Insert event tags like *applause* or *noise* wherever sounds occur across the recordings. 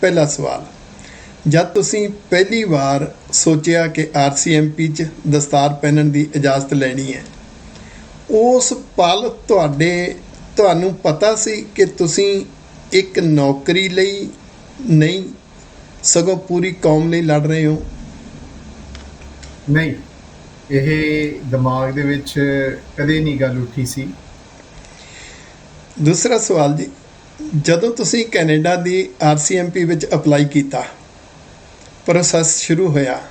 ਪਹਿਲਾ ਸਵਾਲ ਜਦ ਤੁਸੀਂ ਪਹਿਲੀ ਵਾਰ ਸੋਚਿਆ ਕਿ ਆਰਸੀਐਮਪੀ 'ਚ ਦਸਤਾਰ ਪਹਿਨਣ ਦੀ ਇਜਾਜ਼ਤ ਲੈਣੀ ਹੈ ਉਸ ਪਲ ਤੁਹਾਡੇ ਤੁਹਾਨੂੰ ਪਤਾ ਸੀ ਕਿ ਤੁਸੀਂ ਇੱਕ ਨੌਕਰੀ ਲਈ ਨਹੀਂ ਸਗੋਂ ਪੂਰੀ ਕੌਮ ਲਈ ਲੜ ਰਹੇ ਹੋ? ਨਹੀਂ ਇਹ ਦਿਮਾਗ ਦੇ ਵਿੱਚ ਕਦੇ ਨਹੀਂ ਗੱਲ ਉੱਠੀ ਸੀ। ਦੂਸਰਾ ਸਵਾਲ ਜੀ ਜਦੋਂ ਤੁਸੀਂ ਕੈਨੇਡਾ ਦੀ ਆਰਸੀਐਮਪੀ ਵਿੱਚ ਅਪਲਾਈ ਕੀਤਾ ਪ੍ਰੋਸੈਸ ਸ਼ੁਰੂ ਹੋਇਆ।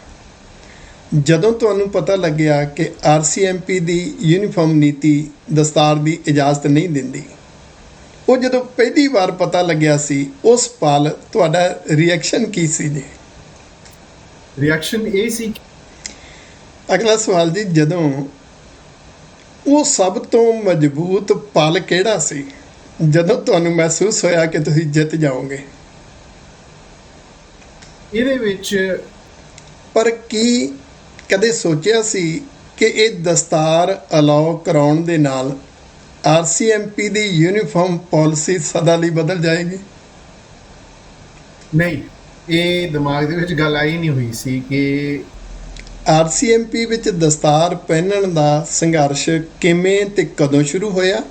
ਜਦੋਂ ਤੁਹਾਨੂੰ ਪਤਾ ਲੱਗਿਆ ਕਿ ਆਰਸੀਐਮਪੀ ਦੀ ਯੂਨੀਫਾਰਮ ਨੀਤੀ ਦਸਤਾਰ ਦੀ ਇਜਾਜ਼ਤ ਨਹੀਂ ਦਿੰਦੀ ਉਹ ਜਦੋਂ ਪਹਿਲੀ ਵਾਰ ਪਤਾ ਲੱਗਿਆ ਸੀ ਉਸ ਪਲ ਤੁਹਾਡਾ ਰਿਐਕਸ਼ਨ ਕੀ ਸੀ ਜੀ? ਰਿਐਕਸ਼ਨ ਇਹ ਸੀ ਅਗਲਾ ਸਵਾਲ ਜੀ ਜਦੋਂ ਉਹ ਸਭ ਤੋਂ ਮਜ਼ਬੂਤ ਪਲ ਕਿਹੜਾ ਸੀ? ਜਦੋਂ ਤੁਹਾਨੂੰ ਮਹਿਸੂਸ ਹੋਇਆ ਕਿ ਤੁਸੀਂ ਜਿੱਤ ਜਾਓਗੇ? ਇਹਦੇ ਵਿੱਚ ਪਰ ਕੀ ਕਦੇ ਸੋਚਿਆ ਸੀ ਕਿ ਇਹ ਦਸਤਾਰ ਅਲਾਉ ਕਰਾਉਣ ਦੇ ਨਾਲ ਆਰਸੀਐਮਪੀ ਦੀ ਯੂਨੀਫਾਰਮ ਪਾਲਿਸੀ ਸਦਾ ਲਈ ਬਦਲ ਜਾਏਗੀ? ਨਹੀਂ ਇਹ ਦਿਮਾਗ ਦੇ ਵਿੱਚ ਗੱਲ ਆਈ ਨਹੀਂ ਹੋਈ ਸੀ ਕਿ ਆਰਸੀਐਮਪੀ ਵਿੱਚ ਦਸਤਾਰ ਪਹਿਨਣ ਦਾ ਸੰਘਰਸ਼ ਕਿਵੇਂ ਤੇ ਕਦੋਂ ਸ਼ੁਰੂ ਹੋਇਆ?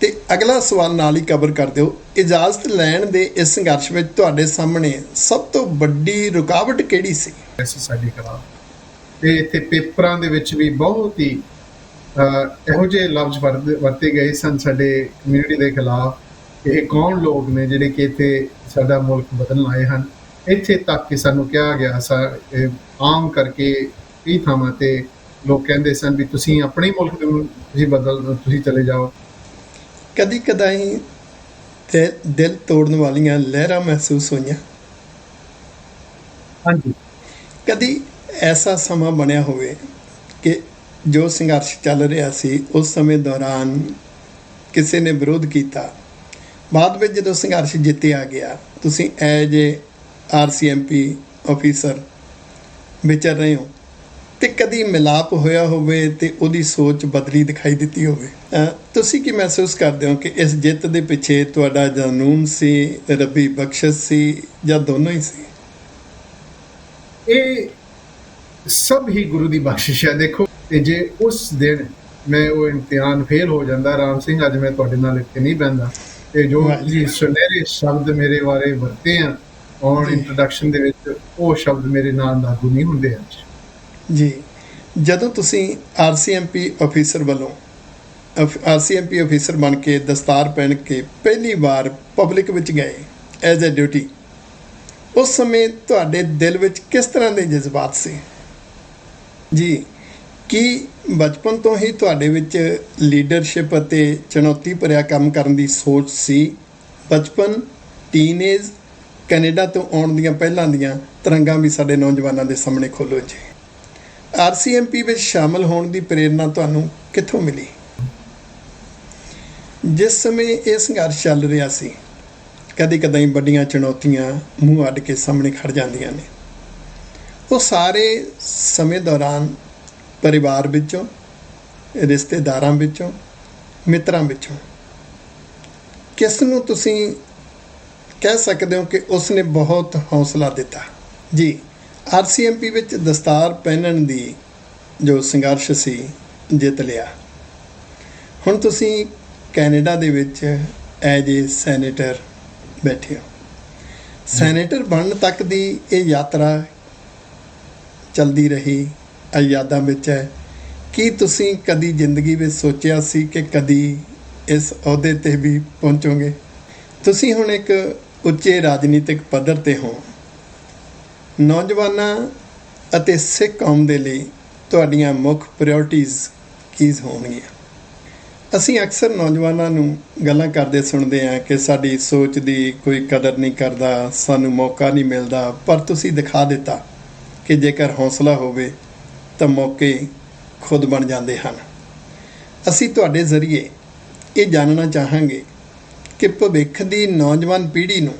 ਤੇ ਅਗਲਾ ਸਵਾਲ ਨਾਲ ਹੀ ਕਵਰ ਕਰ ਦਿਓ। ਇਜਾਜ਼ਤ ਲੈਣ ਦੇ ਇਸ ਸੰਘਰਸ਼ ਵਿੱਚ ਤੁਹਾਡੇ ਸਾਹਮਣੇ ਸਭ ਤੋਂ ਵੱਡੀ ਰੁਕਾਵਟ ਕਿਹੜੀ ਸੀ? ਐਸੀ ਸਾਡੀ ਕਲਾ। ਤੇ ਇੱਥੇ ਪੇਪਰਾਂ ਦੇ ਵਿੱਚ ਵੀ ਬਹੁਤ ਹੀ ਇਹੋ ਜਿਹੇ ਲਫ਼ਜ਼ ਵਰਤ- ਵਰਤੇ ਗਏ ਸਨ ਸਾਡੇ ਕਮਿਊਨਿਟੀ ਦੇ ਖਿਲਾਫ। ਇਹ ਕੌਣ ਲੋਕ ਨੇ ਜਿਹੜੇ ਕਿ ਇੱਥੇ ਸਾਡਾ ਮੁਲਕ ਬਦਲਣ ਆਏ ਹਨ? ਇੱਥੇ ਤੱਕ ਕਿ ਸਾਨੂੰ ਕਿਹਾ ਗਿਆ ਸਾ ਆਮ ਕਰਕੇ ਕਈ ਥਾਵਾਂ ਤੇ ਲੋਕ ਕਹਿੰਦੇ ਸਨ ਵੀ ਤੁਸੀਂ ਆਪਣੇ ਮੁਲਕ ਨੂੰ ਤੁਸੀਂ ਬਦਲ, ਤੁਸੀਂ ਚਲੇ ਜਾਓ। ਕਦੀ ਕਦਾਈ ਤੇ ਦਿਲ ਤੋੜਨ ਵਾਲੀਆਂ ਲਹਿਰਾਂ ਮਹਿਸੂਸ ਹੋਈਆਂ। ਹਾਂਜੀ। ਕਦੀ ਐਸਾ ਸਮਾਂ ਬਣਿਆ ਹੋਵੇ ਕਿ ਜੋ ਸੰਘਰਸ਼ ਚੱਲ ਰਿਹਾ ਸੀ ਉਸ ਸਮੇਂ ਦੌਰਾਨ ਕਿਸੇ ਨੇ ਵਿਰੋਧ ਕੀਤਾ। ਬਾਅਦ ਵਿੱਚ ਜਦੋਂ ਸੰਘਰਸ਼ ਜਿੱਤਿਆ ਗਿਆ ਤੁਸੀਂ ਐਜ ਏ ਆਰਸੀਐਮਪੀ ਆਫੀਸਰ ਵਿਚਰ ਰਹੇ ਹੋ। ਤੇ ਕਦੀ ਮਿਲਾਪ ਹੋਇਆ ਹੋਵੇ ਤੇ ਉਹਦੀ ਸੋਚ ਬਦਲੀ ਦਿਖਾਈ ਦਿੱਤੀ ਹੋਵੇ। ਤੁਸੀਂ ਕੀ ਮਹਿਸੂਸ ਕਰਦੇ ਹੋ ਕਿ ਇਸ ਜਿੱਤ ਦੇ ਪਿੱਛੇ ਤੁਹਾਡਾ ਜਨੂਨ ਸੀ ਰੱਬੀ ਬਖਸ਼ਿਸ਼ ਸੀ ਜਾਂ ਦੋਨੋਂ ਹੀ ਸੀ? ਇਹ ਸਭ ਹੀ ਗੁਰੂ ਦੀ ਬਖਸ਼ਿਸ਼ ਹੈ। ਦੇਖੋ ਤੇ ਜੇ ਉਸ ਦਿਨ ਮੈਂ ਉਹ ਇਮਤਿਹਾਨ ਫੇਲ ਹੋ ਜਾਂਦਾ ਰਾਮ ਸਿੰਘ ਅੱਜ ਮੈਂ ਤੁਹਾਡੇ ਨਾਲ ਇੱਥੇ ਨਹੀਂ ਬੈੰਦਾ ਤੇ ਜੋ ਜੀ। ਸੁਨਹਿਰੇ ਸ਼ਬਦ ਮੇਰੇ ਬਾਰੇ ਵਰਤੇ ਆ ਜੀ। ਇੰਟਰੋਡਕਸ਼ਨ ਦੇ ਵਿੱਚ ਉਹ ਸ਼ਬਦ ਮੇਰੇ ਨਾਲ ਲਾਗੂ ਨਹੀਂ ਹੁੰਦੇ ਅੱਜ। ਜੀ, ਜਦੋਂ ਤੁਸੀਂ ਆਰਸੀਐਮਪੀ ਅਫੀਸਰ ਵੱਲੋਂ ਆਰਸੀਐਮਪੀ ਅਫੀਸਰ ਬਣ ਕੇ ਦਸਤਾਰ ਪਹਿਨ ਕੇ ਪਹਿਲੀ ਵਾਰ ਪਬਲਿਕ ਵਿੱਚ ਗਏ ਐਜ਼ ਅ ਡਿਊਟੀ ਉਸ ਸਮੇਂ ਤੁਹਾਡੇ ਦਿਲ ਵਿੱਚ ਕਿਸ ਤਰ੍ਹਾਂ ਦੇ ਜਜ਼ਬਾਤ ਸੀ? ਜੀ, ਕੀ ਬਚਪਨ ਤੋਂ ਹੀ ਤੁਹਾਡੇ ਵਿੱਚ ਲੀਡਰਸ਼ਿਪ ਅਤੇ ਚੁਣੌਤੀ ਭਰਿਆ ਕੰਮ ਕਰਨ ਦੀ ਸੋਚ ਸੀ? ਬਚਪਨ ਟੀਨੇਜ ਕੈਨੇਡਾ ਤੋਂ ਆਉਣ ਦੀਆਂ ਪਹਿਲਾਂ ਦੀਆਂ ਤਰੰਗਾਂ ਵੀ ਸਾਡੇ ਨੌਜਵਾਨਾਂ ਦੇ ਸਾਹਮਣੇ ਖੋਲੋ ਜੀ। ਆਰਸੀਐਮਪੀ ਵਿੱਚ ਸ਼ਾਮਲ ਹੋਣ ਦੀ ਪ੍ਰੇਰਣਾ ਤੁਹਾਨੂੰ ਕਿੱਥੋਂ ਮਿਲੀ? ਜਿਸ ਸਮੇਂ ਇਹ ਸੰਘਰਸ਼ ਚੱਲ ਰਿਹਾ ਸੀ ਕਦੇ ਕਦਾਈ ਵੱਡੀਆਂ ਚੁਣੌਤੀਆਂ ਮੂੰਹ ਅੱਡ ਕੇ ਸਾਹਮਣੇ ਖੜ ਜਾਂਦੀਆਂ ਨੇ। ਉਹ ਸਾਰੇ ਸਮੇਂ ਦੌਰਾਨ ਪਰਿਵਾਰ ਵਿੱਚੋਂ, ਰਿਸ਼ਤੇਦਾਰਾਂ ਵਿੱਚੋਂ, ਮਿੱਤਰਾਂ ਵਿੱਚੋਂ। ਕਿਸ ਨੂੰ ਤੁਸੀਂ ਕਹਿ ਸਕਦੇ ਹੋ ਕਿ ਉਸ ਨੇ ਬਹੁਤ ਹੌਸਲਾ ਦਿੱਤਾ? ਜੀ ਆਰਸੀਐਮਪੀ ਵਿੱਚ ਦਸਤਾਰ ਪਹਿਨਣ ਦੀ ਜੋ ਸੰਘਰਸ਼ ਸੀ, ਜਿੱਤ ਲਿਆ। ਹੁਣ ਤੁਸੀਂ ਕੈਨੇਡਾ ਦੇ ਵਿੱਚ ਐਜ ਏ ਸੈਨੇਟਰ ਬੈਠੇ ਹੋ। ਸੈਨੇਟਰ ਬਣਨ ਤੱਕ ਦੀ ਇਹ ਯਾਤਰਾ ਚਲਦੀ ਰਹੀ, ਇਹ ਯਾਦਾਂ ਵਿੱਚ ਹੈ। ਕੀ ਤੁਸੀਂ ਕਦੀ ਜ਼ਿੰਦਗੀ ਵਿੱਚ ਸੋਚਿਆ ਸੀ ਕਿ ਕਦੀ ਇਸ ਅਹੁਦੇ ਤੇ ਵੀ ਪਹੁੰਚੋਗੇ? ਤੁਸੀਂ ਹੁਣ ਇੱਕ ਉੱਚੇ ਰਾਜਨੀਤਿਕ ਪੱਧਰ ਤੇ ਹੋ। ਨੌਜਵਾਨਾਂ ਅਤੇ ਸਿੱਖ ਕੌਮ ਦੇ ਲਈ ਤੁਹਾਡੀਆਂ ਮੁੱਖ ਪ੍ਰਾਇੋਰਟੀਜ਼ ਕੀ ਹੋਣਗੀਆਂ? ਅਸੀਂ ਅਕਸਰ ਨੌਜਵਾਨਾਂ ਨੂੰ ਗੱਲਾਂ ਕਰਦੇ ਸੁਣਦੇ ਹਾਂ ਕਿ ਸਾਡੀ ਸੋਚ ਦੀ ਕੋਈ ਕਦਰ ਨਹੀਂ ਕਰਦਾ, ਸਾਨੂੰ ਮੌਕਾ ਨਹੀਂ ਮਿਲਦਾ, ਪਰ ਤੁਸੀਂ ਦਿਖਾ ਦਿੱਤਾ ਕਿ ਜੇਕਰ ਹੌਸਲਾ ਹੋਵੇ ਤਾਂ ਮੌਕੇ ਖੁਦ ਬਣ ਜਾਂਦੇ ਹਨ। ਅਸੀਂ ਤੁਹਾਡੇ ਜ਼ਰੀਏ ਇਹ ਜਾਣਨਾ ਚਾਹਾਂਗੇ ਕਿ ਭਵਿੱਖ ਦੀ ਨੌਜਵਾਨ ਪੀੜ੍ਹੀ ਨੂੰ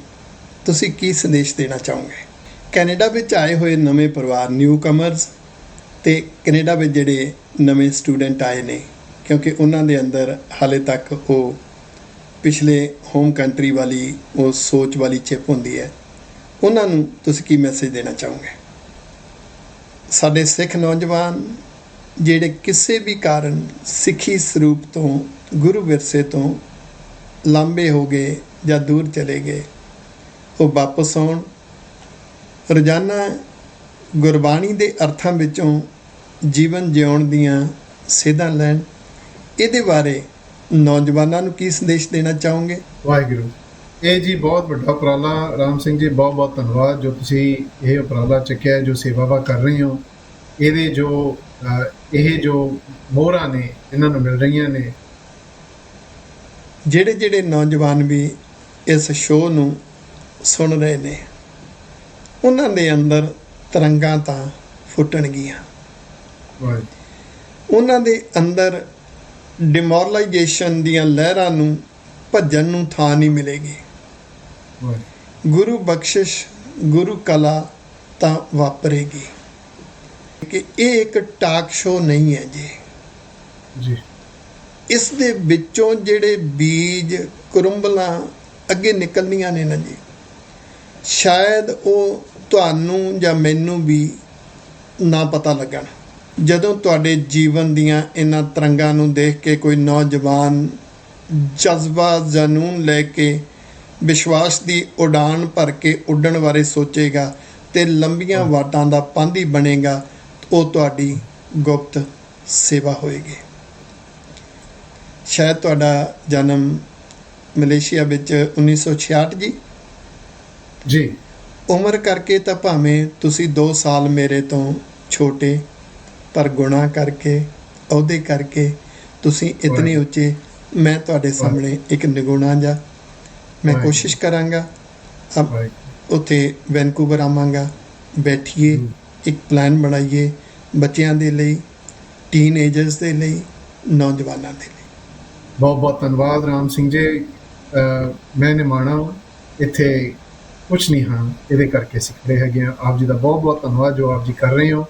ਤੁਸੀਂ ਕੀ ਸੰਦੇਸ਼ ਦੇਣਾ ਚਾਹੋਗੇ? ਕੈਨੇਡਾ ਵਿੱਚ ਆਏ ਹੋਏ ਨਵੇਂ ਪਰਿਵਾਰ ਨਿਊ ਕਮਰਸ ਤੇ ਕੈਨੇਡਾ ਵਿੱਚ ਜਿਹੜੇ ਨਵੇਂ ਸਟੂਡੈਂਟ ਆਏ ਨੇ, ਕਿਉਂਕਿ ਉਹਨਾਂ ਦੇ ਅੰਦਰ ਹਾਲੇ ਤੱਕ ਉਹ ਪਿਛਲੇ ਹੋਮ ਕੰਟਰੀ ਵਾਲੀ ਉਹ ਸੋਚ ਵਾਲੀ ਚਿਪ ਹੁੰਦੀ ਹੈ। ਉਹਨਾਂ ਨੂੰ ਤੁਸੀਂ ਕੀ ਮੈਸੇਜ ਦੇਣਾ ਚਾਹੋਗੇ? ਸਾਡੇ ਸਿੱਖ ਨੌਜਵਾਨ ਜਿਹੜੇ ਕਿਸੇ ਵੀ ਕਾਰਨ ਸਿੱਖੀ ਸਰੂਪ ਤੋਂ, ਗੁਰੂ ਵਿਰਸੇ ਤੋਂ ਲਾਂਬੇ ਹੋ ਗਏ ਜਾਂ ਦੂਰ ਚਲੇ ਗਏ, ਉਹ ਵਾਪਸ ਆਉਣ ਰੋਜ਼ਾਨਾ ਗੁਰਬਾਣੀ ਦੇ ਅਰਥਾਂ ਵਿੱਚੋਂ ਜੀਵਨ ਜਿਉਣ ਦੀਆਂ ਸੇਧਾਂ ਲੈਣ ਇਹਦੇ ਬਾਰੇ ਨੌਜਵਾਨਾਂ ਨੂੰ ਕੀ ਸੰਦੇਸ਼ ਦੇਣਾ ਚਾਹੋਗੇ? ਵਾਹਿਗੁਰੂ ਇਹ ਜੀ ਬਹੁਤ ਵੱਡਾ ਉਪਰਾਲਾ ਰਾਮ ਸਿੰਘ ਜੀ ਬਹੁਤ ਬਹੁਤ ਧੰਨਵਾਦ ਜੋ ਤੁਸੀਂ ਇਹ ਉਪਰਾਲਾ ਚੱਕਿਆ ਜੋ ਸੇਵਾਵਾ ਕਰ ਰਹੇ ਹੋ। ਇਹਦੇ ਜੋ ਇਹ ਜੋ ਮੋਹਰਾਂ ਨੇ ਇਹਨਾਂ ਨੂੰ ਮਿਲ ਰਹੀਆਂ ਨੇ। ਜਿਹੜੇ ਜਿਹੜੇ ਨੌਜਵਾਨ ਵੀ ਇਸ ਸ਼ੋਅ ਨੂੰ ਸੁਣ ਰਹੇ ਨੇ ਉਹਨਾਂ ਦੇ ਅੰਦਰ ਤਰੰਗਾਂ ਤਾਂ ਫੁੱਟਣਗੀਆਂ। ਉਹਨਾਂ ਦੇ ਅੰਦਰ ਡਿਮੋਰਲਾਈਜੇਸ਼ਨ ਦੀਆਂ ਲਹਿਰਾਂ ਨੂੰ ਭੱਜਣ ਨੂੰ ਥਾਂ ਨਹੀਂ ਮਿਲੇਗੀ। ਗੁਰੂ ਬਖਸ਼ਿਸ਼ ਗੁਰੂ ਕਲਾ ਤਾਂ ਵਾਪਰੇਗੀ। ਕਿ ਇਹ ਇੱਕ ਟਾਕ ਸ਼ੋਅ ਨਹੀਂ ਹੈ ਜੀ। ਜੀ। ਇਸ ਦੇ ਵਿੱਚੋਂ ਜਿਹੜੇ ਬੀਜ ਕੁਰੰਬਲਾਂ ਅੱਗੇ ਨਿਕਲਣੀਆਂ ਨੇ ਨਾ ਜੀ ਸ਼ਾਇਦ ਉਹ ਤੁਹਾਨੂੰ ਜਾਂ ਮੈਨੂੰ ਵੀ ਨਾ ਪਤਾ ਲੱਗਣ। ਜਦੋਂ ਤੁਹਾਡੇ ਜੀਵਨ ਦੀਆਂ ਇਹਨਾਂ ਤਰੰਗਾਂ ਨੂੰ ਦੇਖ ਕੇ ਕੋਈ ਨੌਜਵਾਨ ਜਜ਼ਬਾ ਜਨੂਨ ਲੈ ਕੇ ਵਿਸ਼ਵਾਸ ਦੀ ਉਡਾਨ ਭਰ ਕੇ ਉੱਡਣ ਬਾਰੇ ਸੋਚੇਗਾ ਤੇ ਲੰਬੀਆਂ ਵਾਟਾਂ ਦਾ ਪਾਂਧੀ ਬਣੇਗਾ ਉਹ ਤੁਹਾਡੀ ਗੁਪਤ ਸੇਵਾ ਹੋਏਗੀ। ਸ਼ਾਇਦ ਤੁਹਾਡਾ ਜਨਮ ਮਲੇਸ਼ੀਆ ਵਿੱਚ 1966 ਜੀ? ਜੀ। ਉਮਰ ਕਰਕੇ ਤਾਂ ਭਾਵੇਂ ਤੁਸੀਂ 2 ਸਾਲ ਮੇਰੇ ਤੋਂ ਛੋਟੇ ਪਰ ਗੁਨਾਹ ਕਰਕੇ ਅਹੁਦੇ ਕਰਕੇ ਤੁਸੀਂ ਇਤਨੇ। ਉੱਚੇ ਮੈਂ ਤੁਹਾਡੇ ਸਾਹਮਣੇ ਇੱਕ ਨਿਗੁਣਾ ਜਾ। ਮੈਂ। ਕੋਸ਼ਿਸ਼ ਕਰਾਂਗਾ। ਅਬ ਉੱਥੇ ਵੈਨਕੂਵਰ ਆਵਾਂਗਾ। ਬੈਠੀਏ। ਇੱਕ ਪਲਾਨ ਬਣਾਈਏ ਬੱਚਿਆਂ ਦੇ ਲਈ ਟੀਨੇਜਰਸ ਦੇ ਲਈ ਨੌਜਵਾਨਾਂ ਦੇ ਲਈ। ਬਹੁਤ ਬਹੁਤ ਧੰਨਵਾਦ ਰਾਮ ਸਿੰਘ ਜੀ। ਮੈਂ ਨਿਮਾਣਾ ਇੱਥੇ ਕੁਝ ਨਹੀਂ ਹਾਂ, ਇਹਦੇ ਕਰਕੇ ਸਿੱਖਦੇ ਹੈਗੇ ਆ ਆਪ ਜੀ ਦਾ ਬਹੁਤ ਬਹੁਤ ਧੰਨਵਾਦ ਜੋ ਆਪ ਜੀ ਕਰ ਰਹੇ ਹੋ।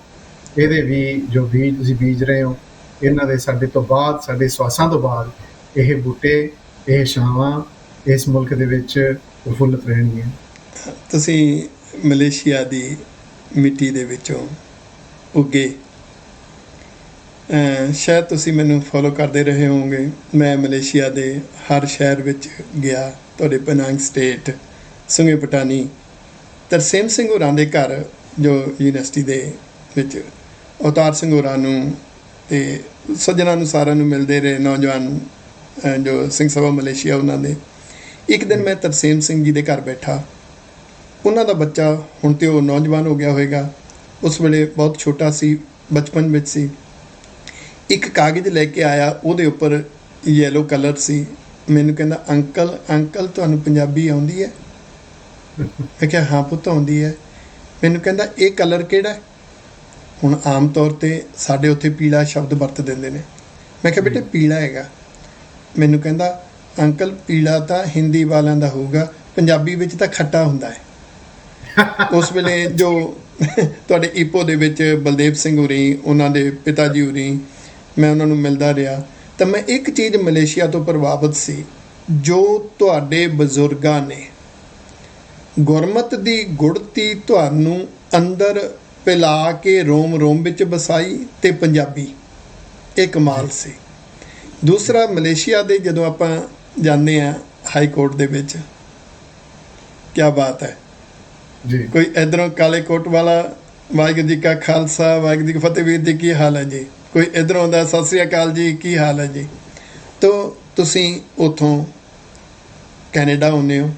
ਇਹਦੇ ਵੀ ਜੋ ਬੀਜ ਤੁਸੀਂ ਬੀਜ ਰਹੇ ਹੋ, ਇਹਨਾਂ ਦੇ ਸਾਡੇ ਤੋਂ ਬਾਅਦ, ਸਾਡੇ ਸਵਾਸਾਂ ਤੋਂ ਬਾਅਦ ਇਹ ਬੂਟੇ, ਇਹ ਛਾਵਾਂ ਇਸ ਮੁਲਕ ਦੇ ਵਿੱਚ ਉਫੁੱਲਤ ਰਹਿਣਗੀਆਂ। ਤੁਸੀਂ ਮਲੇਸ਼ੀਆ ਦੀ ਮਿੱਟੀ ਦੇ ਵਿੱਚੋਂ ਉੱਗੇ। ਸ਼ਾਇਦ ਤੁਸੀਂ ਮੈਨੂੰ ਫੋਲੋ ਕਰਦੇ ਰਹੇ ਹੋਵੋਗੇ। ਮੈਂ ਮਲੇਸ਼ੀਆ ਦੇ ਹਰ ਸ਼ਹਿਰ ਵਿੱਚ ਗਿਆ, ਤੁਹਾਡੇ Penang state Sungai Patani Tarsem Singh ਹੋਰਾਂ ਦੇ ਘਰ ਜੋ ਯੂਨੀਵਰਸਿਟੀ ਦੇ ਵਿੱਚ ਅਵਤਾਰ ਸਿੰਘ ਹੋਰਾਂ ਨੂੰ ਤੇ ਸੱਜਣਾ ਨੂੰ ਸਾਰਿਆਂ ਨੂੰ ਮਿਲਦੇ ਰਹੇ, ਨੌਜਵਾਨ ਜੋ ਸਿੰਘ ਸਭਾ ਮਲੇਸ਼ੀਆ ਉਹਨਾਂ ਦੇ। ਇੱਕ ਦਿਨ ਮੈਂ ਤਰਸੇਮ ਸਿੰਘ ਜੀ ਦੇ ਘਰ ਬੈਠਾ। ਉਹਨਾਂ ਦਾ ਬੱਚਾ ਹੁਣ ਤੇ ਉਹ ਨੌਜਵਾਨ ਹੋ ਗਿਆ ਹੋਵੇਗਾ ਉਸ ਵੇਲੇ ਬਹੁਤ ਛੋਟਾ ਸੀ, ਬਚਪਨ ਵਿੱਚ ਸੀ। ਇੱਕ ਕਾਗਜ਼ ਲੈ ਕੇ ਆਇਆ, ਉਹਦੇ ਉੱਪਰ ਯੈਲੋ ਕਲਰ ਸੀ। ਮੈਨੂੰ ਕਹਿੰਦਾ, ਅੰਕਲ ਅੰਕਲ, ਤੁਹਾਨੂੰ ਪੰਜਾਬੀ ਆਉਂਦੀ ਹੈ? ਮੈਂ ਕਿਹਾ ਹਾਂ ਪੁੱਤ ਆਉਂਦੀ ਹੈ। ਮੈਨੂੰ ਕਹਿੰਦਾ ਇਹ ਕਲਰ ਕਿਹੜਾ? ਹੁਣ ਆਮ ਤੌਰ ਤੇ ਸਾਡੇ ਉੱਥੇ ਪੀਲਾ ਸ਼ਬਦ ਵਰਤ ਦਿੰਦੇ ਨੇ। ਮੈਂ ਕਿਹਾ ਬੇਟੇ ਪੀਲਾ ਹੈਗਾ। ਮੈਨੂੰ ਕਹਿੰਦਾ ਅੰਕਲ ਪੀਲਾ ਤਾਂ ਹਿੰਦੀ ਵਾਲਿਆਂ ਦਾ ਹੋਊਗਾ ਪੰਜਾਬੀ ਵਿੱਚ ਤਾਂ ਖੱਟਾ ਹੁੰਦਾ ਹੈ। *laughs* ਉਸ ਵੇਲੇ ਜੋ ਤੁਹਾਡੇ ਈਪੋ ਦੇ ਵਿੱਚ ਬਲਦੇਵ ਸਿੰਘ ਹੋਰੀ ਉਹਨਾਂ ਦੇ ਪਿਤਾ ਜੀ ਹੋਰੀ ਮੈਂ ਉਹਨਾਂ ਨੂੰ ਮਿਲਦਾ ਰਿਹਾ ਤਾਂ ਮੈਂ ਇੱਕ ਚੀਜ਼ ਮਲੇਸ਼ੀਆ ਤੋਂ ਪ੍ਰਭਾਵਿਤ ਸੀ ਜੋ ਤੁਹਾਡੇ ਬਜ਼ੁਰਗਾਂ ਨੇ ਗੁਰਮਤ ਦੀ ਗੁੜਤੀ ਤੁਹਾਨੂੰ ਅੰਦਰ ਪਿਲਾ ਕੇ ਰੋਮ ਰੋਮ ਵਿੱਚ ਵਸਾਈ ਤੇ ਪੰਜਾਬੀ। ਇਹ ਕਮਾਲ ਸੀ। ਦੂਸਰਾ ਮਲੇਸ਼ੀਆ ਦੇ ਜਦੋਂ ਆਪਾਂ ਜਾਂਦੇ ਆ ਹਾਈ ਕੋਰਟ ਦੇ ਵਿੱਚ ਕੀ ਬਾਤ ਹੈ। ਜੀ। ਕੋਈ ਇਧਰੋਂ ਕਾਲੇ ਕੋਟ ਵਾਲਾ ਵਾਹਿਗੁਰੂ ਜੀ ਕਾ ਖਾਲਸਾ ਵਾਹਿਗੁਰੂ ਜੀ ਕੀ ਫਤਿਹ ਵੀਰ ਜੀ ਕੀ ਹਾਲ ਹੈ ਜੀ? ਕੋਈ ਇਧਰੋਂ ਦਾ ਸਤਿ ਸ੍ਰੀ ਅਕਾਲ ਜੀ ਕੀ ਹਾਲ ਹੈ ਜੀ? ਤੋ ਤੁਸੀਂ ਉਥੋਂ ਕੈਨੇਡਾ ਆਉਂਦੇ ਹੋ।